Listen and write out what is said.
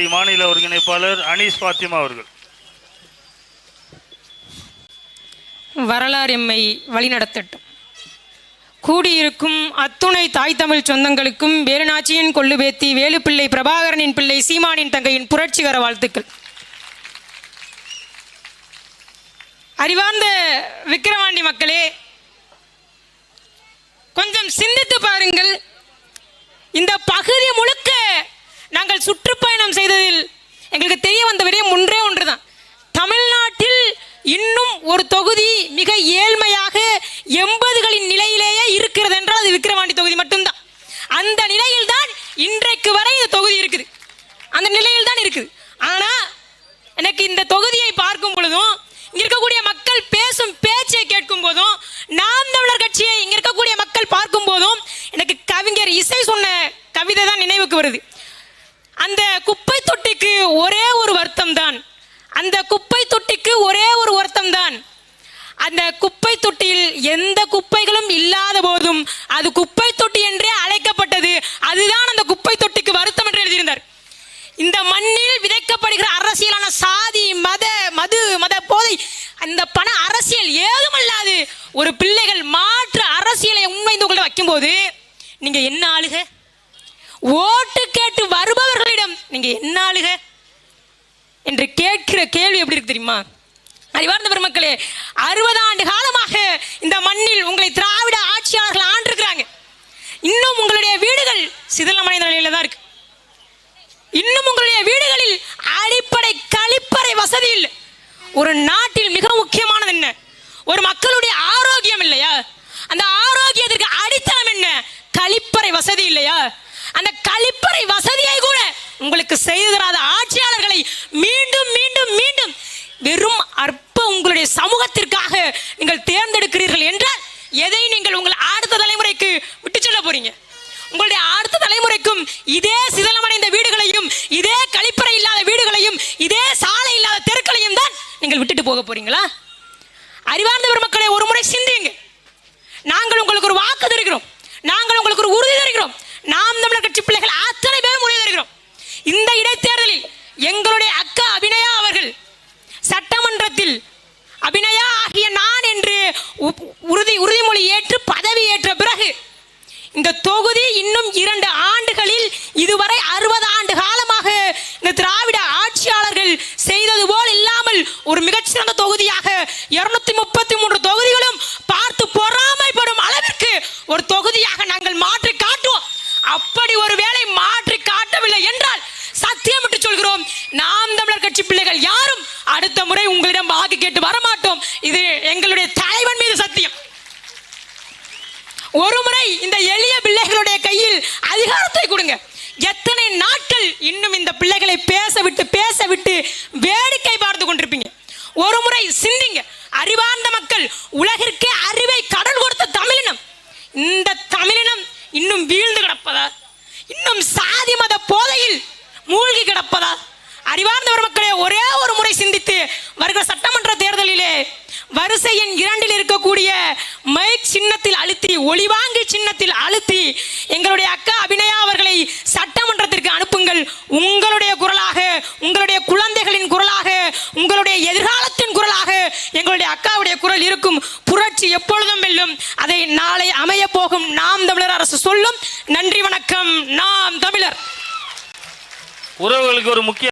மாநில ஒருங்கிணைப்பாளர் அனீஸ் பாத்திமா அவர்கள். வரலாறு எம்மை வழிநடத்தட்டும். கூடியிருக்கும் அத்துணை தாய் தமிழ் சொந்தங்களுக்கும் வேலுநாச்சியின் கொள்ளுபேத்தி வேலுப்பிள்ளை பிரபாகரனின் பிள்ளை சீமானின் தங்கையின் புரட்சிகர வாழ்த்துக்கள். அறிவார்ந்த விக்கிரவாண்டி மக்களே கொஞ்சம் சிந்தித்து பாருங்கள். இந்த பகுதி முழு நாங்கள் சுற்றுப்பயணம் செய்ததில் எங்களுக்கு தெரிய வந்த விடயம் ஒன்றே ஒன்றுதான். தமிழ்நாட்டில் இன்னும் ஒரு தொகுதி மிக ஏழ்மையாக எண்பதுகளின் நிலையிலேயே இருக்கிறது என்றால் அது விக்கிரவாண்டி தொகுதி மட்டும்தான். அந்த நிலையில் தான் இன்றைக்கு வரை இந்த தொகுதி இருக்குது. அந்த நிலையில் தான் இருக்குது. ஆனா எனக்கு இந்த தொகுதியை பார்க்கும் பொழுதும் இங்க இருக்கக்கூடிய மக்கள் பேசும் பேச்சை கேட்கும் போதும் நாம் தமிழர் கட்சியை இங்க இருக்கக்கூடிய மக்கள் பார்க்கும் போதும் எனக்கு கவிஞர் இசை சொன்ன கவிதை தான் நினைவுக்கு வருது அந்த குப்பை தொட்டிக்கு ஒரே ஒரு வருத்தம் தான் அந்த குப்பை தொட்டிக்கு ஒரே ஒரு வருத்தம் தான் அந்த குப்பை தொட்டியில் எந்த குப்பைகளும் இல்லாத போதும் அது குப்பை தொட்டி என்றே அழைக்கப்பட்டது. அதுதான் அந்த குப்பை தொட்டிக்கு வருத்தம் என்று எழுதியிருந்தார். இந்த மண்ணில் விதைக்கப்படுகிற அரசியலான சாதி மத மது மத போதை அந்த பண அரசியல் ஏதுமல்லாது ஒரு பிள்ளைகள் மாற்று அரசியலை உண்மைந்து கொள்ள வைக்கும்போது நீங்க என்ன ஆளுக? ஓட்டு கேட்டு வருபவர்களிடம் நீங்க என்ன ஆளுக? என்று கேட்கிற கேள்வி எப்படி இருக்கு தெரியுமா? அறிவார்ந்த பெருமக்களே அறுபது ஆண்டு காலமாக இந்த மண்ணில் உங்களை திராவிட ஆட்சியாளர்கள் ஆண்டிருக்கிறாங்க. இன்னும் உங்களுடைய வீடுகள் சிதிலமடைந்த நிலையில தான் இருக்கு. இன்னும் உங்களுடைய வீடுகளில் அடிப்படை கழிப்பறை வசதி இல்லை. ஒரு நாட்டில் மிக முக்கியமானது என்ன? ஒரு மக்களுடைய ஆரோக்கியம் இல்லையா? அந்த ஆரோக்கியத்திற்கு அடித்தளம் என்ன? கழிப்பறை வசதி இல்லையா? அந்த கழிப்பறை வசதியை கூட உங்களுக்கு செய்து தராத ஆட்சியாளர்களை மீண்டும் மீண்டும் மீண்டும் வெறும் எதை நீங்கள் உங்கள் அடுத்த தலைமுறைக்கு விட்டு சொல்ல போறீங்க. உங்களுடைய அடுத்த தலைமுறைக்கும் இதே சிதலமடைந்த வீடுகளையும் இதே கழிப்பறை இல்லாத வீடுகளையும் இதே சாலை இல்லாத தெருக்களையும் தான் நீங்கள் விட்டுட்டு போக போறீங்களா? அறிவார்ந்த பெருமக்களை ஒரு முறை சிந்தியுங்க நாங்கள் உங்களுக்கு ஒரு வாக்கு தருகிறோம் நாங்கள் உங்களுக்கு ஒரு உறுதி தருகிறோம் நாம் தமிழர் கட்சி பிள்ளைகள் அத்தனை பேரும் உறுதி தருகிறோம் இந்த இடைத்தேர்தலில் எங்களுடைய அக்கா அபிநயா அவர்கள் சட்டமன்றத்தில் அபிநயா ஆகிய நான் என்று உ- உறுதி உறுதிமொழி ஏற்று பதவி ஏற்ற பிறகு இந்த தொகுதி இன்னும் இரண்டு ஆண்டுகளில் இதுவரை அறுபது ஆண்டு காலமாக இந்த திராவிட ஆட்சியாளர்கள் செய்தது போல் இல்லாமல் ஒரு மிகச்சிறந்த தொகுதியாக இருநூத்தி முப்பத்தி மூன்று தொகுதிகளும் பார்த்து பொறாமைப்படும் அளவிற்கு ஒரு தொகுதியாக நாங்கள் மாற்றி காட்டுவோம். அப்படி ஒரு வேளை மாற்றி காட்டவில்லை என்றால் சத்தியமிட்டு சொல்கிறோம். நாம் தமிழர் கட்சி பிள்ளைகள் யாரும் அடுத்த முறை உங்களிடம் வாக்கு கேட்டு வரமாட்டோம். இது எங்களுடைய தலைவன் மீது சத்தியம். ஒரு முறை இந்த எளிய பிள்ளைகளுடைய கையில் அதிகாரத்தை கொடுங்க. எத்தனை நாட்கள் இன்னும் இந்த பிள்ளைகளை பேச விட்டு வேடிக்கை பார்த்து கொண்டிருப்பீங்க ஒரு முறை சிந்திங்க அறிவார்ந்த மக்கள் உலகிற்கே அறிவை கடன் கொடுத்த தமிழினம் இந்த தமிழினம் இன்னும் வீழ்ந்து கிடப்பதா இன்னும் சாதி மத போதையில் மூழ்கி கிடப்பதா அறிவார்ந்தவர் மக்களே ஒரே ஒரு முறை சிந்தித்து வருகிற சட்டமன்ற தேர்தலிலே வரிசை எண் இரண்டில் இருக்கக்கூடிய மைக் சின்னத்தில் அழுத்தி ஒளிவாங்கி சின்னத்தில் அழுத்தி எங்களுடைய அக்கா அபிநயா அவர்களை சட்டமன்றத்திற்கு அனுப்புங்கள். உங்களுடைய குரலாக உங்களுடைய குழந்தைகளின் குரலாக உங்களுடைய எதிர்காலத்தின் குரலாக எங்களுடைய அக்காவுடைய குரல் இருக்கும். புரட்சி எப்பொழுதும் வெல்லும். அதை நாளை அமைய போகும். நாம் தமிழர் அரசு சொல்லும். நன்றி வணக்கம். நாம் தமிழர். உறவுகளுக்கு ஒரு முக்கிய